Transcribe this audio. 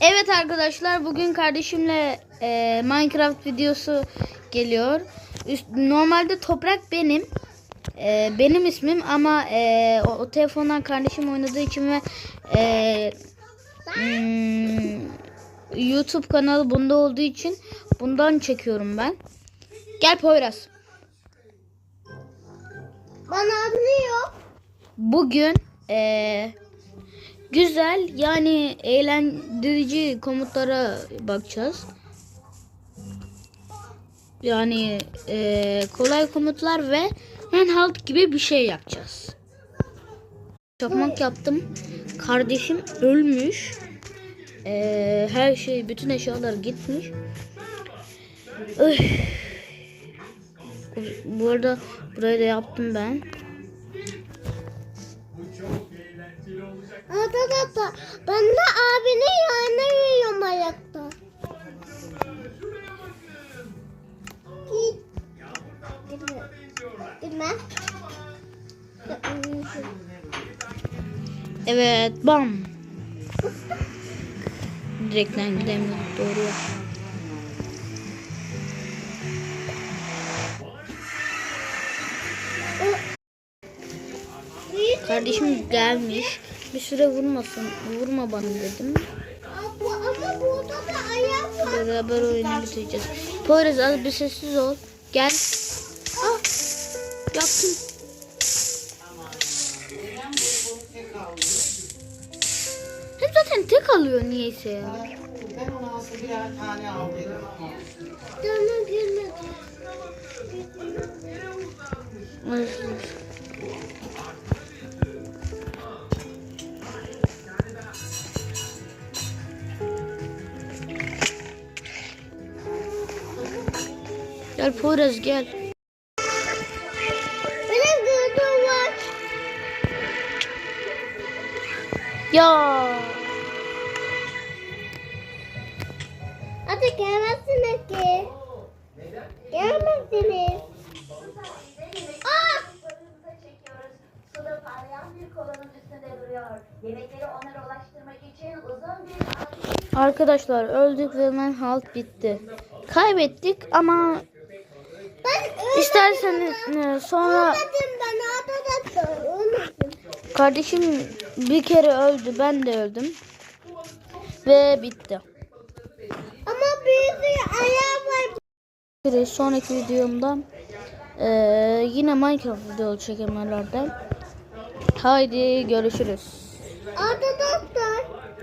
Evet arkadaşlar bugün kardeşimle e, Minecraft videosu geliyor. Üst, normalde toprak benim. E, benim ismim ama e, o, o telefondan kardeşim oynadığı için ve e, hmm, YouTube kanalı bunda olduğu için bundan çekiyorum ben. Gel Poyraz. Bana anlıyor. Bugün eee, güzel yani eğlendirici komutlara bakacağız. Yani eee, kolay komutlar ve handheld gibi bir şey yapacağız. Çakmak yaptım. Kardeşim ölmüş. Eee, her şey, bütün eşyalar gitmiş. Öh. Bu arada burayı da yaptım ben. Arkadaşlar ben de abinin yanına yürüyorum ayakta. Evet bam. Direkten gidemiyorum doğru. Kardeşim gelmiş. Bir süre vurmasın. Vurma bana dedim. Ama, ama burada da ayak var. Beraber oyunu bitireceğiz. Poyraz az bir sessiz ol. Gel. Ah, yaptım. Hep zaten tek alıyor niyeyse ya. Ben ona aslında birer tane aldıydım. Canım girmedi. Gel Poyraz gel. Benim gördüğüm var. Ya. Hadi gelmezsiniz ki. Gelmezsiniz. Bir ateş Arkadaşlar öldük ve hemen halt bitti. Kaybettik ama Ben isterseniz e, sonra kardeşim bir kere öldü ben de öldüm. Ve bitti. Ama bir sürü ayağı var. Bir sonraki videomda e, yine Minecraft video çekimlerde. Haydi görüşürüz. Arkadaşlar